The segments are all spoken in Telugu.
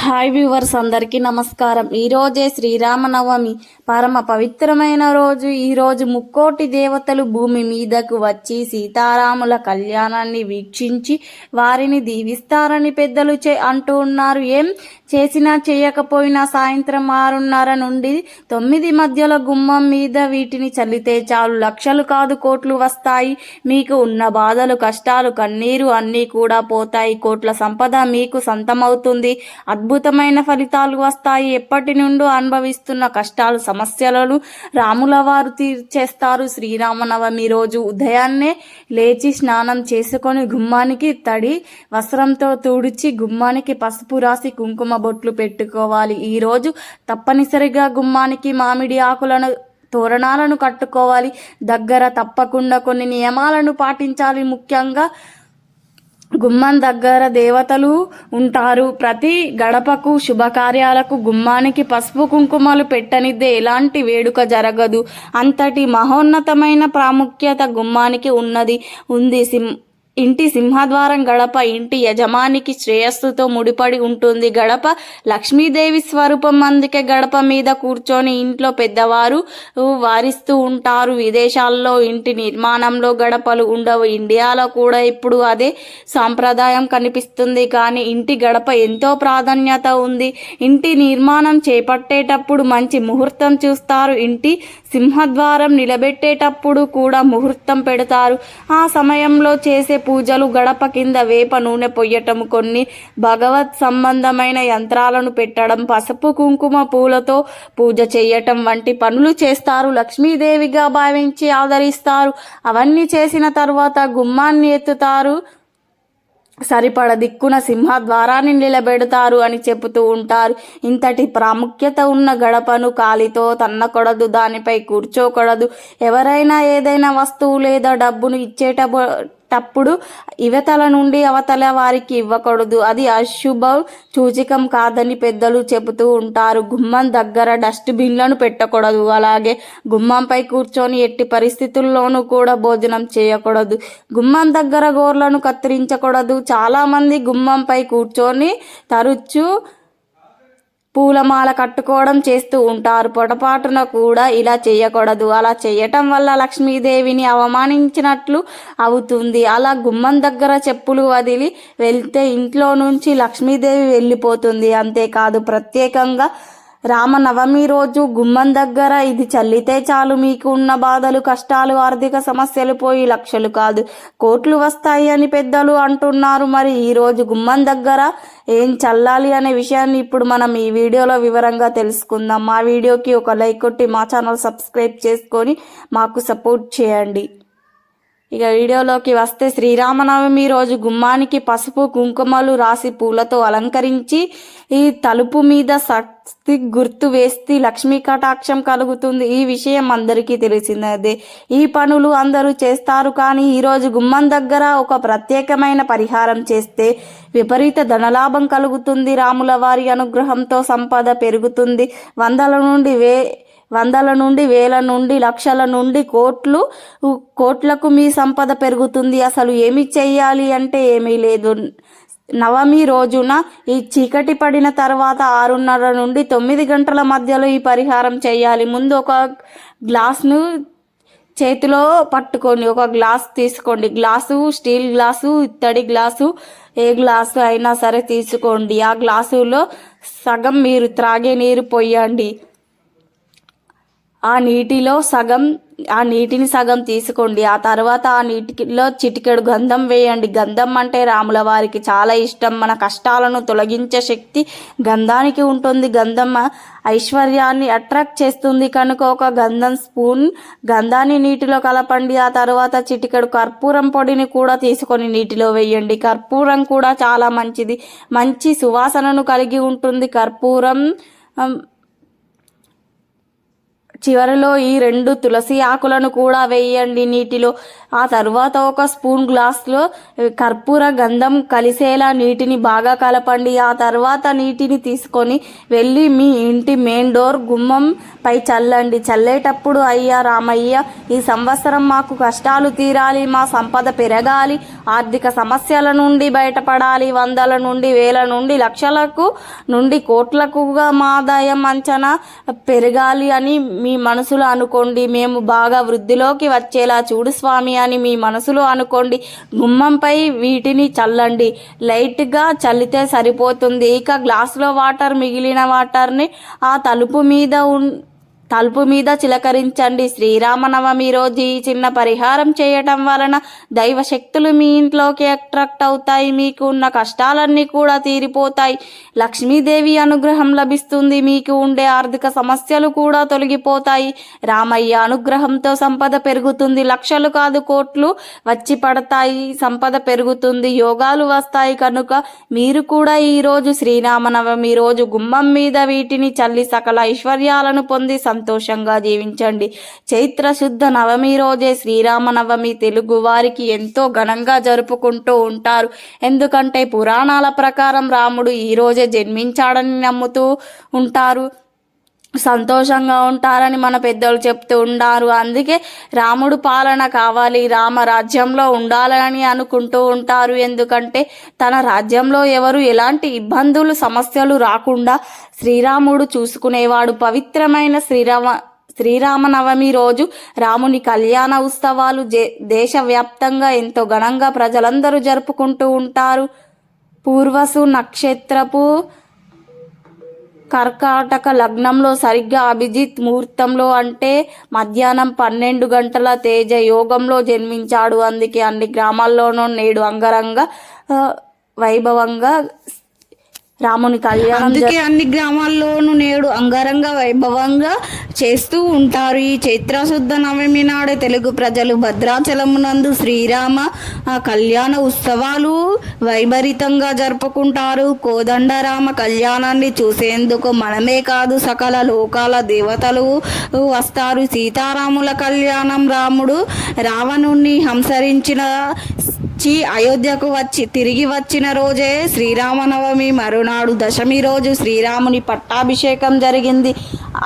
హాయ్ వ్యూవర్స్ అందరికీ నమస్కారం. ఈరోజే శ్రీరామనవమి. పరమ పవిత్రమైన రోజు. ఈరోజు ముక్కోటి దేవతలు భూమి మీదకు వచ్చి సీతారాముల కళ్యాణాన్ని వీక్షించి వారిని దీవిస్తారని పెద్దలు చే అంటూ ఉన్నారు. ఏం? చేసినా చేయకపోయినా సాయంత్రం ఆరున్నర నుండి తొమ్మిది మధ్యలో గుమ్మం మీద వీటిని చల్లితే చాలు. లక్షలు కాదు కోట్లు వస్తాయి. మీకు ఉన్న బాధలు కష్టాలు కన్నీరు అన్నీ కూడా పోతాయి. కోట్ల సంపద మీకు సొంతమవుతుంది. అద్భుతమైన ఫలితాలు వస్తాయి. ఎప్పటి నుండో అనుభవిస్తున్న కష్టాలు సమస్యలను రాముల వారు తీర్చేస్తారు. శ్రీరామనవమి రోజు ఉదయాన్నే లేచి స్నానం చేసుకొని గుమ్మానికి తడి వస్త్రంతో తుడిచి గుమ్మానికి పసుపు రాసి కుంకుమ బొట్లు పెట్టుకోవాలి. ఈరోజు తప్పనిసరిగా గుమ్మానికి మామిడి ఆకులను తోరణాలను కట్టుకోవాలి. దగ్గర తప్పకుండా కొన్ని నియమాలను పాటించాలి. ముఖ్యంగా గుమ్మం దగ్గర దేవతలు ఉంటారు. ప్రతి గడపకు శుభకార్యాలకు గుమ్మానికి పసుపు కుంకుమలు పెట్టనిద్దే ఎలాంటి వేడుక జరగదు. అంతటి మహోన్నతమైన ప్రాముఖ్యత గుమ్మానికి ఉన్నది. ఉంది. సిం ఇంటి సింహద్వారం గడప ఇంటి యజమానికి శ్రేయస్సుతో ముడిపడి ఉంటుంది గడప. లక్ష్మీదేవి స్వరూపం అందుకే గడప మీద కూర్చొని ఇంట్లో పెద్దవారు వారిస్తూ ఉంటారు. విదేశాల్లో ఇంటి నిర్మాణంలో గడపలు ఉండవు. ఇండియాలో కూడా ఇప్పుడు అదే సాంప్రదాయం కనిపిస్తుంది. కానీ ఇంటి గడప ఎంతో ప్రాధాన్యత ఉంది. ఇంటి నిర్మాణం చేపట్టేటప్పుడు మంచి ముహూర్తం చూస్తారు. ఇంటి సింహద్వారం నిలబెట్టేటప్పుడు కూడా ముహూర్తం పెడతారు. ఆ సమయంలో చేసే పూజలు గడప కింద వేప నూనె పొయ్యటం కొన్ని భగవత్ సంబంధమైన యంత్రాలను పెట్టడం పసుపు కుంకుమ పూలతో పూజ చేయటం వంటి పనులు చేస్తారు. లక్ష్మీదేవిగా భావించి ఆదరిస్తారు. అవన్నీ చేసిన తర్వాత గుమ్మాన్ని ఎత్తుతారు. సరిపడ దిక్కున సింహద్వారాన్ని నిలబెడతారు అని చెబుతూ ఉంటారు. ఇంతటి ప్రాముఖ్యత ఉన్న గడపను కాలితో తన్నకూడదు దానిపై కూర్చోకూడదు. ఎవరైనా ఏదైనా వస్తువు లేదా డబ్బును తప్పుడు ఇవతల నుండి అవతల వారికి ఇవ్వకూడదు. అది అశుభ సూచికం కాదని పెద్దలు చెబుతూ ఉంటారు. గుమ్మం దగ్గర డస్ట్బిన్లను పెట్టకూడదు. అలాగే గుమ్మంపై కూర్చొని ఎట్టి పరిస్థితుల్లోనూ కూడా భోజనం చేయకూడదు. గుమ్మం దగ్గర గోర్లను కత్తిరించకూడదు. చాలామంది గుమ్మంపై కూర్చొని తరచూ పూలమాల కట్టుకోవడం చేస్తూ ఉంటారు. పొటపాటున కూడా ఇలా చేయకూడదు. అలా చేయటం వల్ల లక్ష్మీదేవిని అవమానించినట్లు అవుతుంది. అలా గుమ్మం దగ్గర చెప్పులు వదిలి వెళ్తే ఇంట్లో నుంచి లక్ష్మీదేవి వెళ్ళిపోతుంది. అంతేకాదు ప్రత్యేకంగా రామనవమి రోజు గుమ్మం దగ్గర ఇది చల్లితే చాలు మీకు ఉన్న బాధలు కష్టాలు ఆర్థిక సమస్యలు పోయి లక్షలు కాదు. కోట్లు వస్తాయి అని పెద్దలు అంటున్నారు. మరి ఈరోజు గుమ్మం దగ్గర ఏం చల్లాలి అనే విషయాన్ని ఇప్పుడు మనం ఈ వీడియోలో వివరంగా తెలుసుకుందాం. మా వీడియోకి ఒక లైక్ కొట్టి మా ఛానల్ సబ్స్క్రైబ్ చేసుకొని మాకు సపోర్ట్ చేయండి. ఇక వీడియోలోకి వస్తే శ్రీరామనవమి రోజు గుమ్మానికి పసుపు కుంకుమలు రాసి పూలతో అలంకరించి ఈ తలుపు మీద శక్తి గుర్తు వేస్తే లక్ష్మీ కటాక్షం కలుగుతుంది. ఈ విషయం అందరికీ తెలిసినదే ఈ పనులు అందరూ చేస్తారు కానీ ఈరోజు గుమ్మం దగ్గర ఒక ప్రత్యేకమైన పరిహారం చేస్తే విపరీత ధనలాభం కలుగుతుంది. రాముల వారి అనుగ్రహంతో సంపద పెరుగుతుంది. వందల నుండి వే వందల నుండి వేల నుండి లక్షల నుండి కోట్లు కోట్లకు మీ సంపద పెరుగుతుంది. అసలు ఏమి చెయ్యాలి అంటే ఏమీ లేదు. నవమి రోజున ఈ చీకటి పడిన తర్వాత ఆరున్నర నుండి తొమ్మిది గంటల మధ్యలో ఈ పరిహారం చేయాలి ముందు ఒక గ్లాస్ను చేతిలో పట్టుకోండి. ఒక గ్లాస్ తీసుకోండి. గ్లాసు స్టీల్ గ్లాసు ఇత్తడి గ్లాసు ఏ గ్లాసు అయినా సరే తీసుకోండి. ఆ గ్లాసులో సగం మీరు త్రాగే నీరు పోయండి. ఆ నీటిలో సగం ఆ నీటిని సగం తీసుకోండి. ఆ తర్వాత ఆ నీటిలో చిటికెడు గంధం వేయండి. గంధం అంటే రాముల వారికి చాలా ఇష్టం. మన కష్టాలను తొలగించే శక్తి గంధానికి ఉంటుంది. గంధం ఐశ్వర్యాన్ని అట్రాక్ట్ చేస్తుంది. కనుక ఒక గంధం స్పూన్ గంధాన్ని నీటిలో కలపండి. ఆ తర్వాత చిటికెడు కర్పూరం పొడిని కూడా తీసుకొని నీటిలో వేయండి. కర్పూరం కూడా చాలా మంచిది. మంచి సువాసనను కలిగి ఉంటుంది. కర్పూరం చివరిలో ఈ రెండు తులసి ఆకులను కూడా వేయండి నీటిలో. ఆ తర్వాత ఒక స్పూన్ గ్లాస్లో కర్పూర గంధం కలిసేలా నీటిని బాగా కలపండి. ఆ తర్వాత నీటిని తీసుకొని వెళ్ళి మీ ఇంటి మెయిన్ డోర్ గుమ్మం పై చల్లండి. చల్లేటప్పుడు అయ్యా రామయ్య ఈ సంవత్సరం మాకు కష్టాలు తీరాలి మా సంపద పెరగాలి ఆర్థిక సమస్యల నుండి బయటపడాలి వందల నుండి వేల నుండి లక్షలకు నుండి కోట్లకుగా మా ఆదాయం అంచనా పెరగాలి అని మీ మీ మనసులో అనుకోండి. మేము బాగా వృద్ధిలోకి వచ్చేలా చూడు స్వామి అని మీ మనసులో అనుకోండి. గుమ్మంపై వీటిని చల్లండి. లైట్గా చల్లితే సరిపోతుంది. ఇక గ్లాసులో వాటర్ మిగిలిన వాటర్ని ఆ తలుపు మీద ఉన్ తలుపు మీద చిలకరించండి శ్రీరామనవమి రోజు ఈ చిన్న పరిహారం చేయటం వలన దైవ శక్తులు మీ ఇంట్లోకి అట్రాక్ట్ అవుతాయి మీకు ఉన్న కష్టాలన్నీ కూడా తీరిపోతాయి. లక్ష్మీదేవి అనుగ్రహం లభిస్తుంది మీకు ఉండే ఆర్థిక సమస్యలు కూడా తొలగిపోతాయి. రామయ్య అనుగ్రహంతో సంపద పెరుగుతుంది లక్షలు కాదు కోట్లు వచ్చి పడతాయి సంపద పెరుగుతుంది యోగాలు వస్తాయి. కనుక మీరు కూడా ఈరోజు శ్రీరామనవమి రోజు గుమ్మం మీద వీటిని చల్లి సకల ఐశ్వర్యాలను పొంది సంతోషంగా జీవించండి. చైత్ర శుద్ధ నవమి రోజే శ్రీరామనవమి తెలుగు వారికి ఎంతో ఘనంగా జరుపుకుంటూ ఉంటారు. ఎందుకంటే పురాణాల ప్రకారం రాముడు ఈ రోజే జన్మించాడని నమ్ముతూ ఉంటారు. సంతోషంగా ఉంటారని మన పెద్దలు చెప్తూ ఉండారు. అందుకే రాముడు పాలన కావాలి రామ రాజ్యంలో ఉండాలని అనుకుంటూ ఉంటారు. ఎందుకంటే తన రాజ్యంలో ఎవరు ఎలాంటి ఇబ్బందులు సమస్యలు రాకుండా శ్రీరాముడు చూసుకునేవాడు. పవిత్రమైన శ్రీరామ శ్రీరామనవమి రోజు రాముని కళ్యాణ ఉత్సవాలు దేశవ్యాప్తంగా ఎంతో ఘనంగా ప్రజలందరూ జరుపుకుంటూ ఉంటారు. పూర్వసు నక్షత్రపు కర్కాటక లగ్నంలో సరిగ్గా అభిజిత్ ముహూర్తంలో అంటే మధ్యాహ్నం పన్నెండు గంటల తేజ యోగంలో జన్మించాడు. అందుకే అన్ని గ్రామాల్లోనూ నేడు అంగరంగ వైభవంగా రాముని కళ్యాణం అందుకే అన్ని గ్రామాల్లోనూ నేడు అంగరంగ వైభవంగా చేస్తూ ఉంటారు. ఈ చైత్రశుద్ధ నవమి నాడే తెలుగు ప్రజలు భద్రాచలమునందు శ్రీరామ కళ్యాణ ఉత్సవాలు వైభరితంగా జరుపుకుంటారు. కోదండరామ కళ్యాణాన్ని చూసేందుకు మనమే కాదు సకల లోకాల దేవతలు వస్తారు. సీతారాముల కళ్యాణం రాముడు రావణుణ్ణి హంసరించిన వచ్చి అయోధ్యకు వచ్చి తిరిగి వచ్చిన రోజే శ్రీరామనవమి మరునాడు దశమి రోజు శ్రీరాముని పట్టాభిషేకం జరిగింది.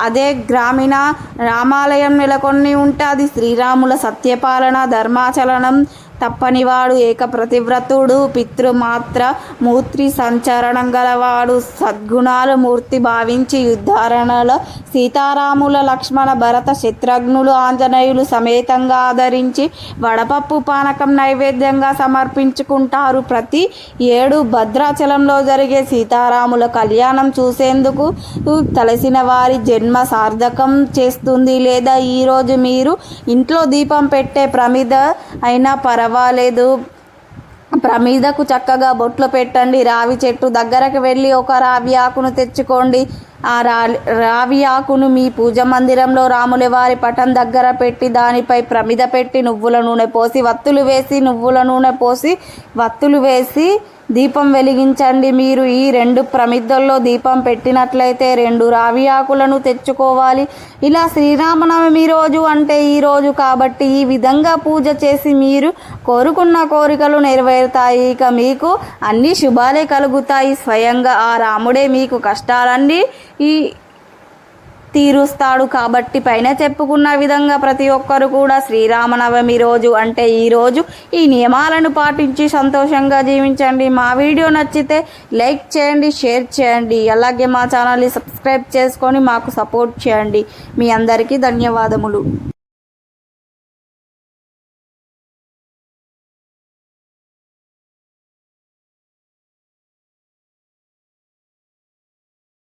అదే గ్రామీణ రామాలయం నెలకొని ఉంటుంది శ్రీరాముల సత్యపాలన ధర్మాచలనం తప్పనివాడు ఏక ప్రతివ్రతుడు పితృమాత్ర మూర్తి సంచరణం గలవాడు సద్గుణాలు మూర్తి భావించి యుద్ధారణలో సీతారాముల లక్ష్మణ భరత శత్రుఘ్నులు ఆంజనేయులు సమేతంగా ఆదరించి వడపప్పు పానకం నైవేద్యంగా సమర్పించుకుంటారు. ప్రతి ఏడు భద్రాచలంలో జరిగే సీతారాముల కళ్యాణం చూసేందుకు తలసిన వారి జన్మ సార్థకం చేస్తుంది. లేదా ఈరోజు మీరు ఇంట్లో దీపం పెట్టే ప్రమిద అయినా పర్వాలేదు. ప్రమీదకు చక్కగా బొట్లు పెట్టండి. రావి చెట్టు దగ్గరకు వెళ్ళి ఒక రావి ఆకును తెచ్చుకోండి. ఆ రా రావి ఆకును మీ పూజ మందిరంలో రాముల వారి పటం దగ్గర పెట్టి దానిపై ప్రమిద పెట్టి నువ్వుల నూనె పోసి వత్తులు వేసి నువ్వుల నూనె పోసి వత్తులు వేసి దీపం వెలిగించండి మీరు. ఈ రెండు ప్రమిద్దల్లో దీపం పెట్టినట్లయితే రెండు రావి ఆకులను తెచ్చుకోవాలి. ఇలా శ్రీరామనవమి రోజు అంటే ఈ రోజు కాబట్టి ఈ విధంగా పూజ చేసి మీరు కోరుకున్న కోరికలు నెరవేరుతాయి. ఇక మీకు అన్ని శుభాలే కలుగుతాయి. స్వయంగా ఆ రాముడే మీకు కష్టాలన్నీ ఈ తీరుస్తాడు కాబట్టి పైన చెప్పుకున్న విధంగా ప్రతి ఒక్కరు కూడా శ్రీరామనవమి రోజు అంటే ఈరోజు ఈ నియమాలను పాటించి సంతోషంగా జీవించండి. మా వీడియో నచ్చితే లైక్ చేయండి షేర్ చేయండి. అలాగే మా ఛానల్ని సబ్స్క్రైబ్ చేసుకొని మాకు సపోర్ట్ చేయండి. మీ అందరికీ ధన్యవాదములు.